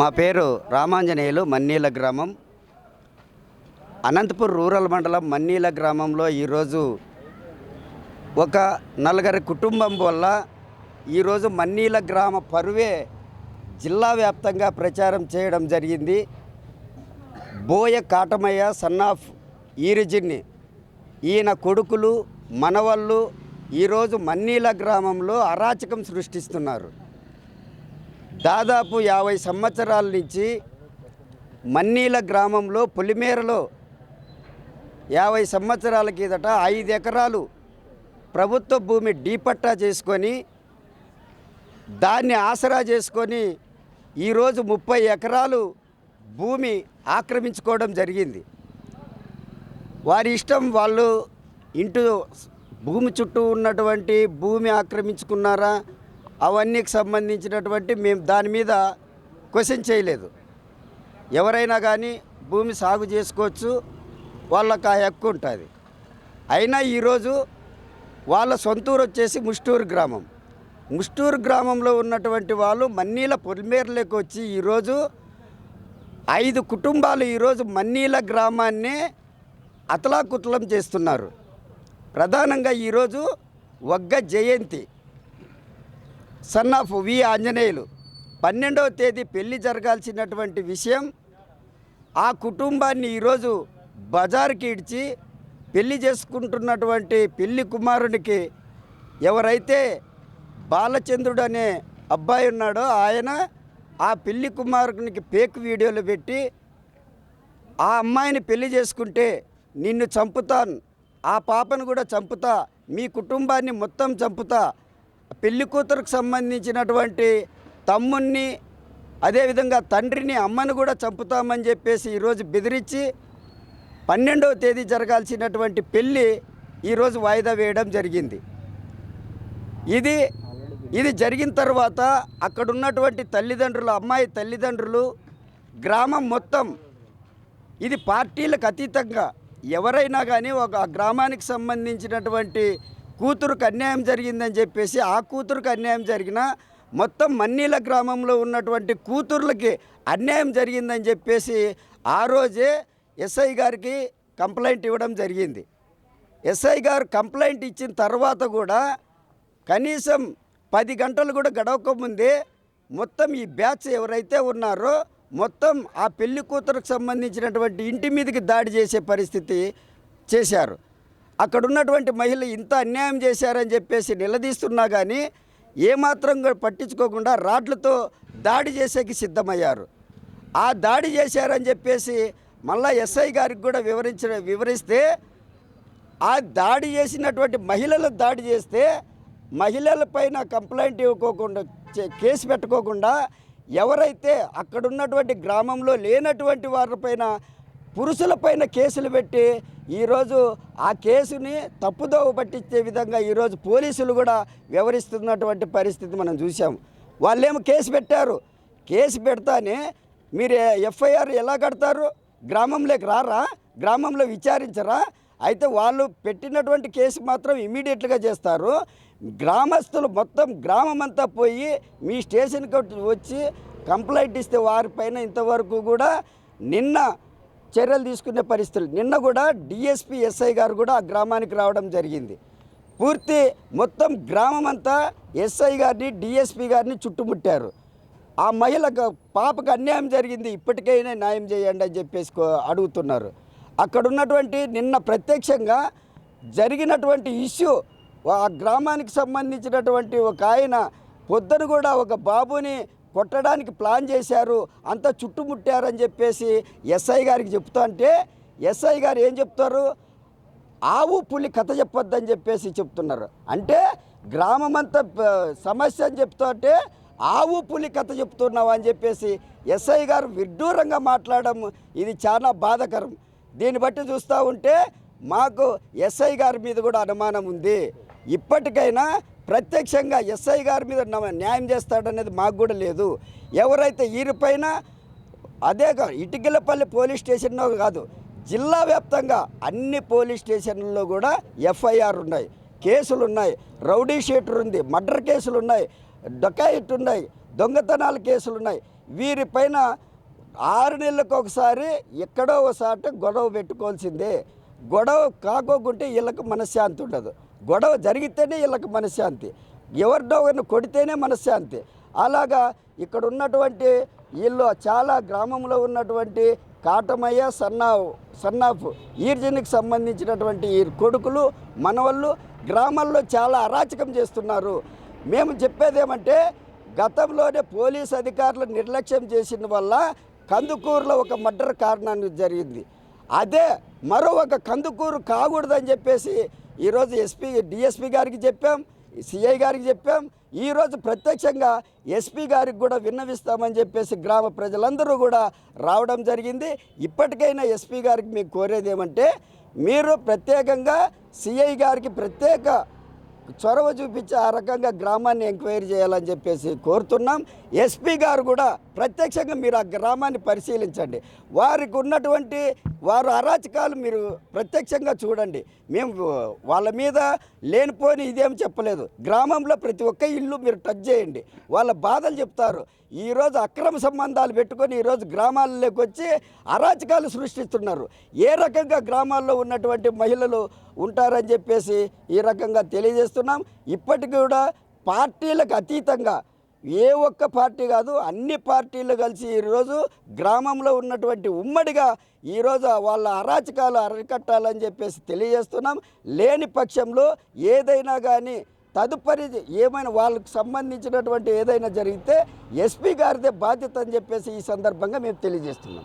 మా పేరు రామాంజనేయులు మన్నీల గ్రామం. అనంతపూర్ రూరల్ మండలం మన్నీల గ్రామంలో ఈరోజు ఒక నలుగురి కుటుంబం వల్ల ఈరోజు మన్నీల గ్రామ పరువే జిల్లా వ్యాప్తంగా ప్రచారం చేయడం జరిగింది. బోయ కాటమయ్య సన్నాఫ్ ఈరిజిన్ని ఈయన కొడుకులు మనవళ్ళు ఈరోజు మన్నీల గ్రామంలో అరాచకం సృష్టిస్తున్నారు. దాదాపు యాభై సంవత్సరాల నుంచి మన్నీల గ్రామంలో పొలిమేరలో యాభై సంవత్సరాల కిందట ఐదు ఎకరాలు ప్రభుత్వ భూమి డీపట్టా చేసుకొని దాన్ని ఆసరా చేసుకొని ఈరోజు ముప్పై ఎకరాలు భూమి ఆక్రమించుకోవడం జరిగింది. వారి ఇష్టం వాళ్ళు ఇంటి భూమి చుట్టూ ఉన్నటువంటి భూమి ఆక్రమించుకున్నారా? అవన్నీకి సంబంధించినటువంటి మేము దాని మీద క్వశ్చన్ చేయలేదు. ఎవరైనా కానీ భూమి సాగు చేసుకోవచ్చు వాళ్ళకు ఆ హక్కు ఉంటుంది. అయినా ఈరోజు వాళ్ళ సొంతూరు వచ్చేసి ముష్టూరు గ్రామం. ముష్టూరు గ్రామంలో ఉన్నటువంటి వాళ్ళు మన్నీల పొలిమేరలోకి వచ్చి ఈరోజు ఐదు కుటుంబాలు ఈరోజు మన్నీల గ్రామాన్ని అతలాకుతలం చేస్తున్నారు. ప్రధానంగా ఈరోజు Vagga Jayanthi. Son of V Anjaneyulu. పన్నెండవ తేదీ పెళ్ళి జరగాల్సినటువంటి విషయం ఆ కుటుంబాన్ని ఈరోజు బజార్కి ఇడ్చి పెళ్ళి చేసుకుంటున్నటువంటి పెళ్ళి కుమారునికి ఎవరైతే బాలచంద్రుడు అనే అబ్బాయి ఉన్నాడో ఆయన ఆ పెళ్ళి కుమారునికి పేక్ వీడియోలు పెట్టి ఆ అమ్మాయిని పెళ్ళి చేసుకుంటే నిన్ను చంపుతాను ఆ పాపను కూడా చంపుతా మీ కుటుంబాన్ని మొత్తం చంపుతా పెళ్ళి కూతురుకు సంబంధించినటువంటి తమ్ముణ్ణి అదేవిధంగా తండ్రిని అమ్మను కూడా చంపుతామని చెప్పేసి ఈరోజు బెదిరించి పన్నెండవ తేదీ జరగాల్సినటువంటి పెళ్ళి ఈరోజు వాయిదా వేయడం జరిగింది. ఇది ఇది జరిగిన తర్వాత అక్కడ ఉన్నటువంటి తల్లిదండ్రులు అమ్మాయి తల్లిదండ్రులు గ్రామం మొత్తం ఇది పార్టీలకు అతీతంగా ఎవరైనా కానీ ఒక గ్రామానికి సంబంధించినటువంటి కూతురుకు అన్యాయం జరిగిందని చెప్పేసి ఆ కూతురుకు అన్యాయం జరిగినా మొత్తం మన్నీల గ్రామంలో ఉన్నటువంటి కూతుర్లకి అన్యాయం జరిగిందని చెప్పేసి ఆ రోజే ఎస్ఐ గారికి కంప్లైంట్ ఇవ్వడం జరిగింది. ఎస్ఐ గారు కంప్లైంట్ ఇచ్చిన తర్వాత కూడా కనీసం పది గంటలు కూడా గడవకముందే మొత్తం ఈ బ్యాచ్ ఎవరైతే ఉన్నారో మొత్తం ఆ పెళ్ళి కూతురుకు సంబంధించినటువంటి ఇంటి మీదకి దాడి చేసే పరిస్థితి చేశారు. అక్కడ ఉన్నటువంటి మహిళ ఇంత అన్యాయం చేశారని చెప్పేసి నిలదీస్తున్నా కానీ ఏమాత్రం కూడా పట్టించుకోకుండా రాడ్లతో దాడి చేసేకి సిద్ధమయ్యారు. ఆ దాడి చేశారని చెప్పేసి మళ్ళా ఎస్ఐ గారికి కూడా వివరించిన వివరిస్తే ఆ దాడి చేసినటువంటి మహిళలు దాడి చేస్తే మహిళలపైన కంప్లైంట్ ఇవ్వకోకుండా చే- కేసు పెట్టుకోకుండా ఎవరైతే అక్కడున్నటువంటి గ్రామంలో లేనటువంటి వారిపైన పురుషులపైన కేసులు పెట్టి ఈరోజు ఆ కేసుని తప్పుదోవ పట్టించే విధంగా ఈరోజు పోలీసులు కూడా వ్యవహరిస్తున్నటువంటి పరిస్థితి మనం చూసాం వాళ్ళేమో కేసు పెట్టారు. కేసు పెడతానే మీరు ఎఫ్ఐఆర్ ఎలా కడతారు? గ్రామంలోకి రారా? గ్రామంలో విచారించరా? అయితే వాళ్ళు పెట్టినటువంటి కేసు మాత్రం ఇమీడియట్గా చేస్తారు. గ్రామస్తులు మొత్తం గ్రామం అంతా పోయి మీ స్టేషన్కి వచ్చి కంప్లైంట్ ఇస్తే వారిపైన ఇంతవరకు కూడా నిన్న చర్యలు తీసుకునే పరిస్థితులు. నిన్న కూడా డిఎస్పీ ఎస్ఐ గారు కూడా ఆ గ్రామానికి రావడం జరిగింది. పూర్తి మొత్తం గ్రామం అంతా ఎస్ఐ గారిని డిఎస్పీ గారిని చుట్టుముట్టారు. ఆ మహిళకు పాపకు అన్యాయం జరిగింది. ఇప్పటికైనా న్యాయం చేయండి అని చెప్పేసి అడుగుతున్నారు. అక్కడ ఉన్నటువంటి నిన్న ప్రత్యక్షంగా జరిగినటువంటి ఇష్యూ ఆ గ్రామానికి సంబంధించినటువంటి ఒక ఆయన పొద్దున కూడా ఒక బాబుని కొట్టడానికి ప్లాన్ చేశారు అంతా చుట్టుముట్టారని చెప్పేసి ఎస్ఐ గారికి చెప్తా అంటే ఎస్ఐ గారు ఏం చెప్తారు? ఆవు పులి కథ చెప్పొద్దని చెప్పేసి చెప్తున్నారు. అంటే గ్రామం అంతా సమస్య అని చెప్తా అంటే ఆవు పులి కథ చెప్తున్నావు అని చెప్పేసి ఎస్ఐ గారు విడ్డూరంగా మాట్లాడడం ఇది చాలా బాధకరం. దీన్ని బట్టి చూస్తూ ఉంటే మాకు ఎస్ఐ గారి మీద కూడా అనుమానం ఉంది. ఇప్పటికైనా ప్రత్యక్షంగా ఎస్ఐ గారి మీద న్యాయం చేస్తాడనేది మాకు కూడా లేదు. ఎవరైతే వీరిపైన అదే కాదు ఇటుకలపల్లి పోలీస్ స్టేషన్లో కాదు జిల్లా వ్యాప్తంగా అన్ని పోలీస్ స్టేషన్లలో కూడా ఎఫ్ఐఆర్ ఉన్నాయి. కేసులు ఉన్నాయి రౌడీ షీటర్ ఉంది. మర్డర్ కేసులు ఉన్నాయి డొకాయిట్ ఉన్నాయి. దొంగతనాల కేసులు ఉన్నాయి వీరిపైన ఆరు నెలలకు ఒకసారి ఎక్కడో ఒకసారి గొడవ పెట్టుకోవాల్సిందే. గొడవ కాకోకుంటే వీళ్ళకి మనశ్శాంతి ఉండదు. గొడవ జరిగితేనే వీళ్ళకి మనశ్శాంతి. ఎవరినో ఒకరిని కొడితేనే మనశ్శాంతి. అలాగా ఇక్కడ ఉన్నటువంటి వీళ్ళు చాలా గ్రామంలో ఉన్నటువంటి కాటమయ్య సన్నా సన్నాఫ్ ఈర్జన్కి సంబంధించినటువంటి ఈ కొడుకులు మనవళ్ళు గ్రామాల్లో చాలా అరాచకం చేస్తున్నారు. మేము చెప్పేది ఏమంటే గతంలోనే పోలీస్ అధికారులు నిర్లక్ష్యం చేసిన వల్ల కందుకూరులో ఒక మర్డర్ కారణాన్ని జరిగింది. అదే మరో ఒక కందుకూరు కాకూడదని చెప్పేసి ఈరోజు ఎస్పీ డిఎస్పీ గారికి చెప్పాం సిఐ గారికి చెప్పాం. ఈరోజు ప్రత్యక్షంగా ఎస్పీ గారికి కూడా విన్నవిస్తామని చెప్పేసి గ్రామ ప్రజలందరూ కూడా రావడం జరిగింది. ఇప్పటికైనా ఎస్పీ గారికి మీకు కోరేది ఏమంటే మీరు ప్రత్యేకంగా సిఐ గారికి ప్రత్యేక చొరవ చూపించి ఆ రకంగా గ్రామాన్ని ఎంక్వైరీ చేయాలని చెప్పేసి కోరుతున్నాం. ఎస్పీ గారు కూడా ప్రత్యక్షంగా మీరు ఆ గ్రామాన్ని పరిశీలించండి. వారికి ఉన్నటువంటి వారు అరాచకాలు మీరు ప్రత్యక్షంగా చూడండి. మేము వాళ్ళ మీద లేనిపోని ఇదేం చెప్పలేదు. గ్రామంలో ప్రతి ఒక్క ఇల్లు మీరు టచ్ చేయండి. వాళ్ళ బాధలు చెప్తారు. ఈరోజు అక్రమ సంబంధాలు పెట్టుకొని ఈరోజు గ్రామాల్లోకి వచ్చి అరాచకాలు సృష్టిస్తున్నారు. ఏ రకంగా గ్రామాల్లో ఉన్నటువంటి మహిళలు ఉంటారని చెప్పేసి ఈ రకంగా తెలియజేస్తున్నాం. ఇప్పటికి కూడా పార్టీలకు అతీతంగా ఏ ఒక్క పార్టీ కాదు అన్ని పార్టీలు కలిసి ఈరోజు గ్రామంలో ఉన్నటువంటి ఉమ్మడిగా ఈరోజు వాళ్ళ అరాచకాలు అరికట్టాలని చెప్పేసి తెలియజేస్తున్నాం. లేని పక్షంలో ఏదైనా కానీ తదుపరి ఏమైనా వాళ్ళకు సంబంధించినటువంటి ఏదైనా జరిగితే ఎస్పీ గారిదే బాధ్యత అని చెప్పేసి ఈ సందర్భంగా మేము తెలియజేస్తున్నాం.